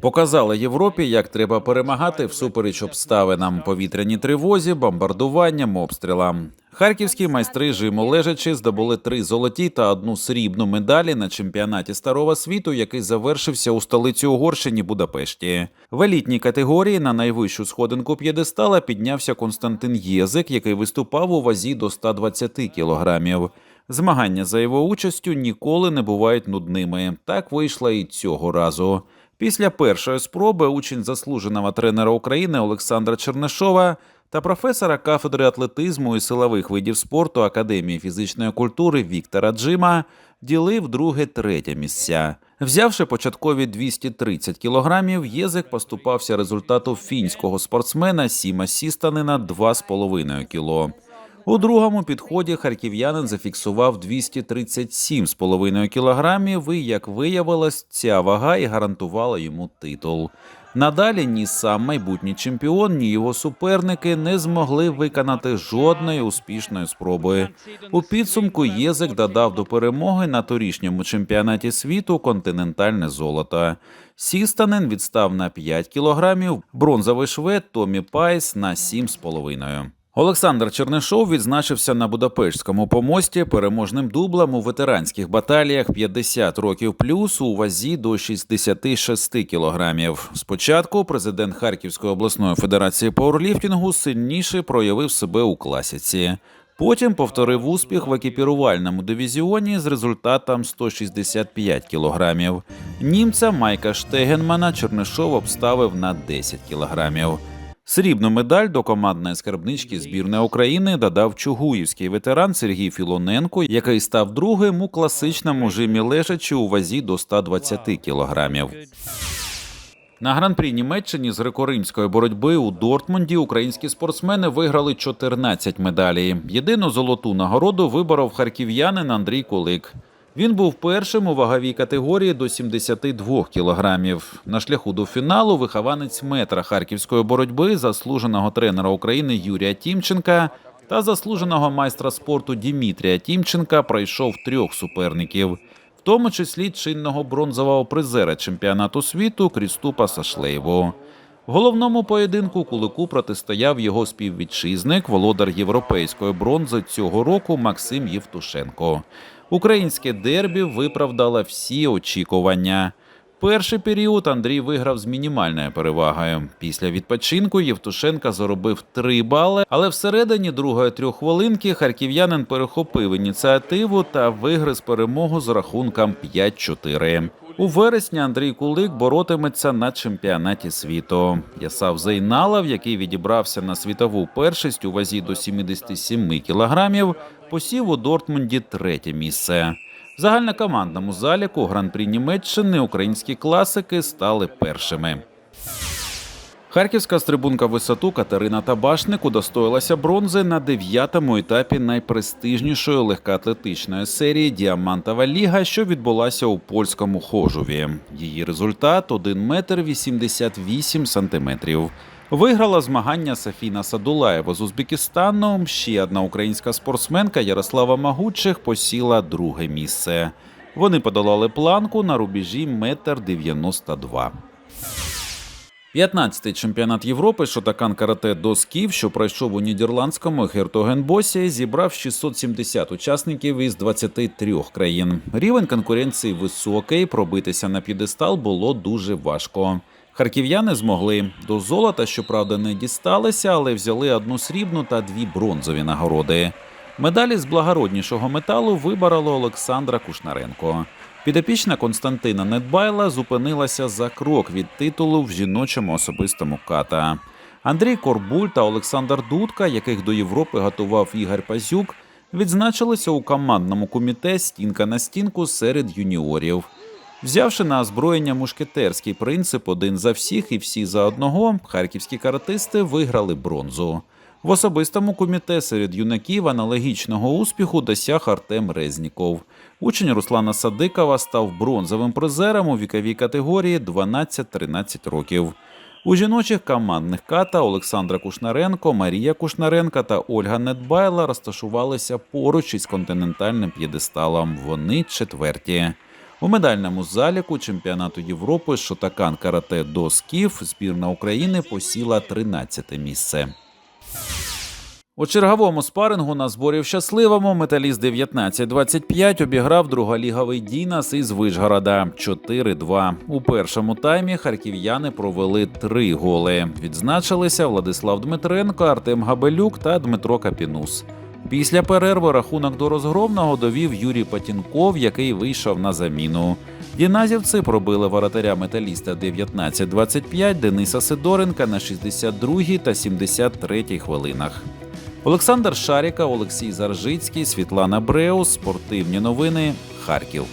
Показали Європі, як треба перемагати всупереч обставинам повітряній тривозі, бомбардуванням, обстрілам. Харківські майстри жиму лежачи здобули три золоті та одну срібну медалі на чемпіонаті старого світу, який завершився у столиці Угорщині Будапешті. В елітній категорії на найвищу сходинку п'єдестала піднявся Константин Єзик, який виступав у вазі до 120 кілограмів. Змагання за його участю ніколи не бувають нудними. Так вийшло і цього разу. Після першої спроби учень заслуженого тренера України Олександра Чернишова та професора кафедри атлетизму і силових видів спорту Академії фізичної культури Віктора Джима ділив друге-третє місця. Взявши початкові 230 кілограмів, Єзик поступався результату фінського спортсмена Сіма Сістанина 2,5 кіло. У другому підході харків'янин зафіксував 237,5 кілограмів, і, як виявилось, ця вага і гарантувала йому титул. Надалі ні сам майбутній чемпіон, ні його суперники не змогли виконати жодної успішної спроби. У підсумку Єзик додав до перемоги на торішньому чемпіонаті світу континентальне золото. Сістанен відстав на 5 кілограмів, бронзовий швед Томі Пайс на 7,5. Олександр Чернишов відзначився на Будапештському помості переможним дублем у ветеранських баталіях 50 років плюс у вазі до 66 кілограмів. Спочатку президент Харківської обласної федерації пауерліфтингу сильніше проявив себе у класіці. Потім повторив успіх в екіпірувальному дивізіоні з результатом 165 кілограмів. Німця Майка Штегенмана Чернишов обставив на 10 кілограмів. Срібну медаль до командної скарбнички збірної України додав чугуївський ветеран Сергій Філоненко, який став другим у класичному жимі лежачі у вазі до 120 кілограмів. На гран-прі Німеччині з греко-римської боротьби у Дортмунді українські спортсмени виграли 14 медалей. Єдину золоту нагороду виборов харків'янин Андрій Кулик. Він був першим у ваговій категорії до 72 кілограмів. На шляху до фіналу вихованець метра харківської боротьби, заслуженого тренера України Юрія Тімченка та заслуженого майстра спорту Дімітрія Тімченка пройшов трьох суперників, в тому числі чинного бронзового призера чемпіонату світу Кріступа Сашлеєву. В головному поєдинку Кулику протистояв його співвітчизник, володар європейської бронзи цього року Максим Євтушенко. Українське дербі виправдало всі очікування. Перший період Андрій виграв з мінімальною перевагою. Після відпочинку Євтушенка заробив три бали, але всередині другої трьоххвилинки харків'янин перехопив ініціативу та вигриз перемогу з рахунком 5-4. У вересні Андрій Кулик боротиметься на чемпіонаті світу. Ясав Зейналов, який відібрався на світову першість у вазі до 77 кілограмів, посів у Дортмунді третє місце. В загальнокомандному заліку гран-прі Німеччини українські класики стали першими. Харківська стрибунка висоту Катерина Табашник удостоїлася бронзи на дев'ятому етапі найпрестижнішої легкоатлетичної серії Діамантова ліга, що відбулася у польському хожуві. Її результат 1 метр 88 сантиметрів. Виграла змагання Сафіна Садулаєва з Узбекистану. Ще одна українська спортсменка Ярослава Магутчих посіла друге місце. Вони подолали планку на рубежі метр 92. 15-й чемпіонат Європи Шотакан карате до скіф, що пройшов у нідерландському Гертогенбосі, зібрав 670 учасників із 23 країн. Рівень конкуренції високий, пробитися на п'єдестал було дуже важко. Харків'яни змогли до золота, щоправда, не дісталися, але взяли одну срібну та дві бронзові нагороди. Медалі з благороднішого металу виборола Олександра Кушнаренко. Підопічна Константина Недбайла зупинилася за крок від титулу в жіночому особистому ката. Андрій Корбуль та Олександр Дудка, яких до Європи готував Ігор Пазюк, відзначилися у командному коміте стінка на стінку серед юніорів. Взявши на озброєння мушкетерський принцип один за всіх і всі за одного, харківські каратисти виграли бронзу. В особистому коміте серед юнаків аналогічного успіху досяг Артем Резніков. Учень Руслана Садикова став бронзовим призером у віковій категорії 12-13 років. У жіночих командних ката Олександра Кушнаренко, Марія Кушнаренка та Ольга Недбайла розташувалися поруч із континентальним п'єдесталом. Вони четверті. У медальному заліку чемпіонату Європи з шотакан карате до скіф збірна України посіла 13 місце. У черговому спарингу на зборі в щасливому металіст 19-25 обіграв другаліговий Дінас із Вишгорода 4-2. У першому таймі харків'яни провели три голи. Відзначилися Владислав Дмитренко, Артем Габелюк та Дмитро Капінус. Після перерви рахунок до розгромного довів Юрій Патінков, який вийшов на заміну. Діназівці пробили воротаря металіста 19-25 Дениса Сидоренка на 62 та 73 хвилинах. Олександр Шаріка, Олексій Заржицький, Світлана Бреус. Спортивні новини. Харків.